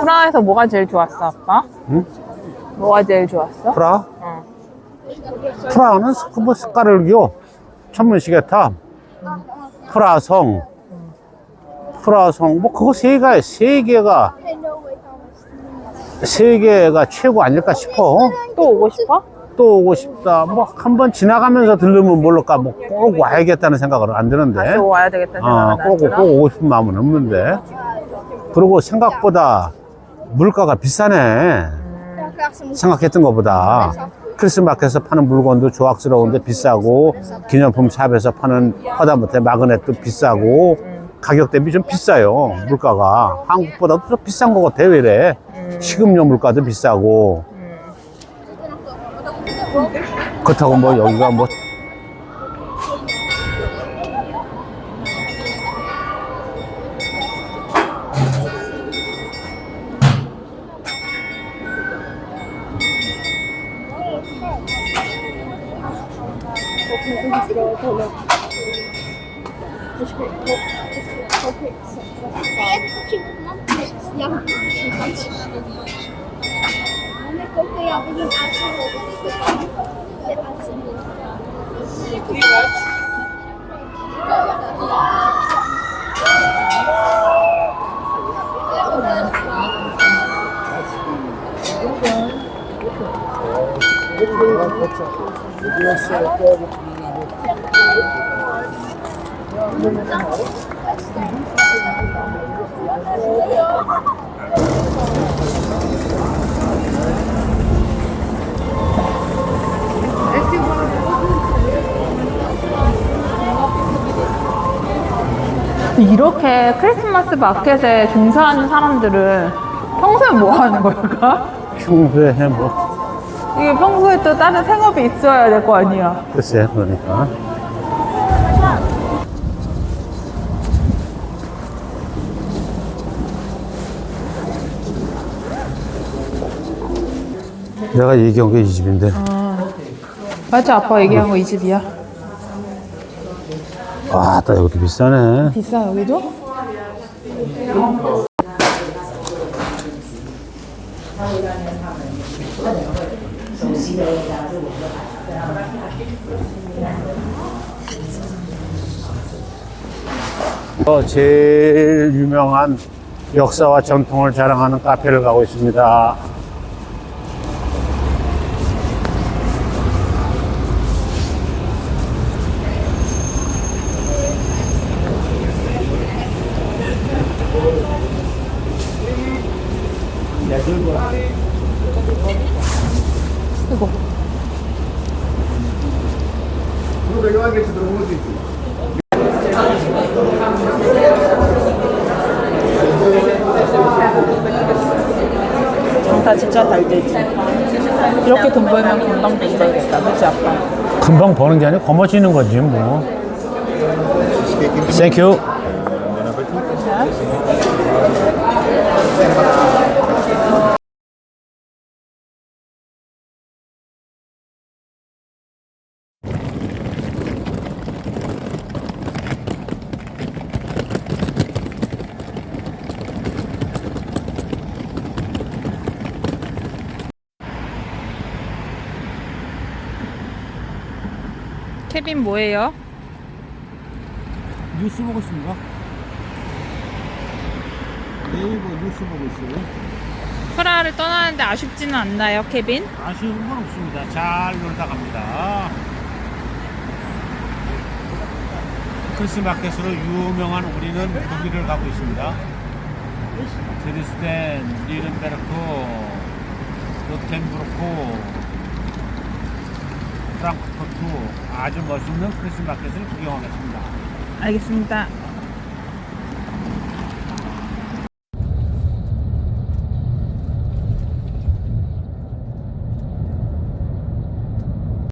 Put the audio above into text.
프라하에서 뭐가 제일 좋았어, 아빠? 응? 뭐가 제일 좋았어? 프라? 어. 프라하는 스쿠버 스카를기요. 천문시계탑. 프라성. 프라성. 뭐 그거 세 개가 세 개가 세 개가 최고 아닐까 싶어. 또 오고 싶어? 또 오고 싶다. 뭐 한번 지나가면서 들르면 모를까. 뭐 꼭 와야겠다는 생각은 안 드는데. 다시 와야 되겠다 아, 생각은 꼭, 들어? 꼭 오고 싶은 마음은 없는데. 그리고 생각보다 물가가 비싸네. 생각했던 것보다. 크리스마켓에서 파는 물건도 조악스러운데 비싸고, 기념품 샵에서 파는 허다못해 마그넷도 비싸고, 가격 대비 좀 비싸요. 물가가. 한국보다도 좀 비싼 것 같아, 왜 이래. 식음료 물가도 비싸고. 그렇다고 뭐 여기가 뭐 ya bugün akşam oldu. Evet, akşam oldu. Dikkat. Thank you. 이렇게 크리스마스 마켓에 종사하는 사람들은 평소에 뭐 하는 걸까? 평소에 뭐 이게 평소에 또 다른 생업이 있어야 될 거 아니야. 글쎄 그러니까 내가 얘기한 게 이 집인데 맞아, 아빠 얘기한 거 이 집이야. 아따 여기 비싸네 비싸, 여기도? 어, 제일 유명한 역사와 전통을 자랑하는 카페를 가고 있습니다 이거. 장사 진짜 잘 되지. 이렇게 돈 벌면 금방 돈 벌겠다. 그치, 아빠? 금방 버는 게 아니고 거머쥐는 거지 뭐 땡큐 케빈 뭐예요? 뉴스 보고 있습니다 네이버 뉴스 보고 있어요. 프라하를 떠나는데 아쉽지는 않나요, 케빈? 아쉬운 건 없습니다. 잘 놀다 갑니다. 크리스마켓으로 유명한 우리는 독일을 가고 있습니다. 드레스덴, 리른베르크, 로텐부르크, 프랑크푸르트 아주 멋있는 크리스마켓을 구경하겠습니다. 알겠습니다.